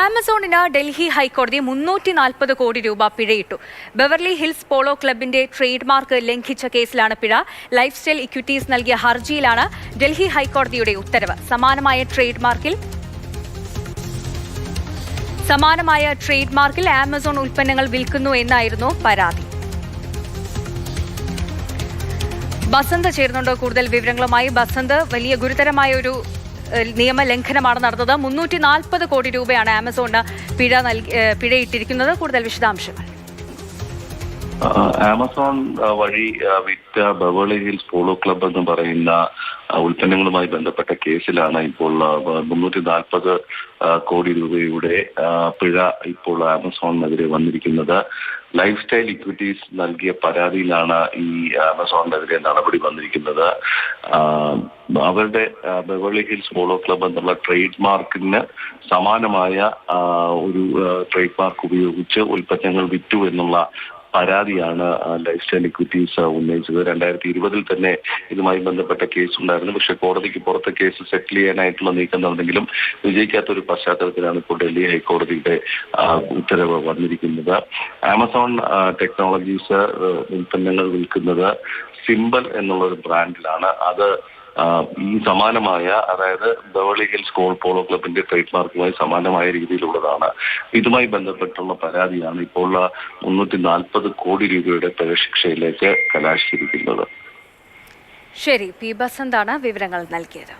ആമസോണിന് ഡൽഹി ഹൈക്കോടതി മുന്നൂറ്റി നാൽപ്പത് കോടി രൂപ പിഴയിട്ടു. ബെവർലി ഹിൽസ് പോളോ ക്ലബിന്റെ ട്രേഡ് മാർക്ക് ലംഘിച്ച കേസിലാണ് പിഴ. ലൈഫ് സ്റ്റൈൽ ഇക്വിറ്റീസ് നൽകിയ ഹർജിയിലാണ് ഡൽഹി ഹൈക്കോടതിയുടെ ഉത്തരവ്. സമാനമായ ട്രേഡ് മാർക്കിൽ സമാനമായ ട്രേഡ് മാർക്കിൽ ആമസോൺ ഉൽപ്പന്നങ്ങൾ വിൽക്കുന്നു എന്നായിരുന്നു പരാതി. ബസന്ത് ചേരുന്നുണ്ടോ. കൂടുതൽ വിവരങ്ങളുമായി ബസന്ത് വലിയ ഗുരുതരമായ ഒരു നിയമലംഘനമാണ് നടന്നത്. മുന്നൂറ്റി നാൽപ്പത് കോടി രൂപയാണ് ആമസോണിന് പിഴ നൽകി പിഴയിട്ടിരിക്കുന്നത്. കൂടുതൽ വിശദാംശങ്ങൾ. ആമസോൺ വഴി വിറ്റ ബവേളി ഹിൽസ് പോളോ ക്ലബ് എന്ന് പറയുന്ന ഉൽപ്പന്നങ്ങളുമായി ബന്ധപ്പെട്ട കേസിലാണ് ഇപ്പോൾ മുന്നൂറ്റി നാൽപ്പത് കോടി രൂപയുടെ പിഴ ഇപ്പോൾ ആമസോണിനെതിരെ വന്നിരിക്കുന്നത്. ലൈഫ് സ്റ്റൈൽ ഇക്വിറ്റീസ് നൽകിയ പരാതിയിലാണ് ഈ ആമസോണിനെതിരെ നടപടി വന്നിരിക്കുന്നത്. അവരുടെ ആ, ഹിൽസ് പോളോ ക്ലബ് എന്നുള്ള ട്രേഡ് മാർക്കിന് സമാനമായ ഒരു ട്രേഡ് മാർക്ക് ഉപയോഗിച്ച് ഉൽപ്പന്നങ്ങൾ വിറ്റു എന്നുള്ള പരാതിയാണ് ലൈഫ് സ്റ്റൈൽ ഇക്വിറ്റീസ് ഉന്നയിച്ചത്. രണ്ടായിരത്തി ഇരുപതിൽ തന്നെ ഇതുമായി ബന്ധപ്പെട്ട കേസ് ഉണ്ടായിരുന്നു. പക്ഷേ കോടതിക്ക് പുറത്ത് കേസ് സെറ്റിൽ ചെയ്യാനായിട്ടുള്ള നീക്കം നടന്നെങ്കിലും വിജയിക്കാത്ത ഒരു പശ്ചാത്തലത്തിലാണ് ഇപ്പോൾ ഡൽഹി ഹൈക്കോടതിയുടെ ഉത്തരവ് വന്നിരിക്കുന്നത്. ആമസോൺ ടെക്നോളജീസ് ഉൽപ്പന്നങ്ങൾ വിൽക്കുന്നത് സിമ്പൽ എന്നുള്ള ഒരു ബ്രാൻഡിലാണ്. അത് ഈ സമാനമായ അതായത് ബവേളി ഹിൽസ് കോൾ പോളോ ക്ലബിന്റെ ട്രേഡ് മാർക്കുമായി സമാനമായ രീതിയിലുള്ളതാണ്. ഇതുമായി ബന്ധപ്പെട്ടുള്ള പരാതിയാണ് ഇപ്പോൾ മുന്നൂറ്റി നാൽപ്പത് കോടി രൂപയുടെ പിഴശിക്ഷയിലേക്ക് കലാശിച്ചിരിക്കുന്നത്. ശരി പി ബസന്താണ് വിവരങ്ങൾ നൽകിയത്.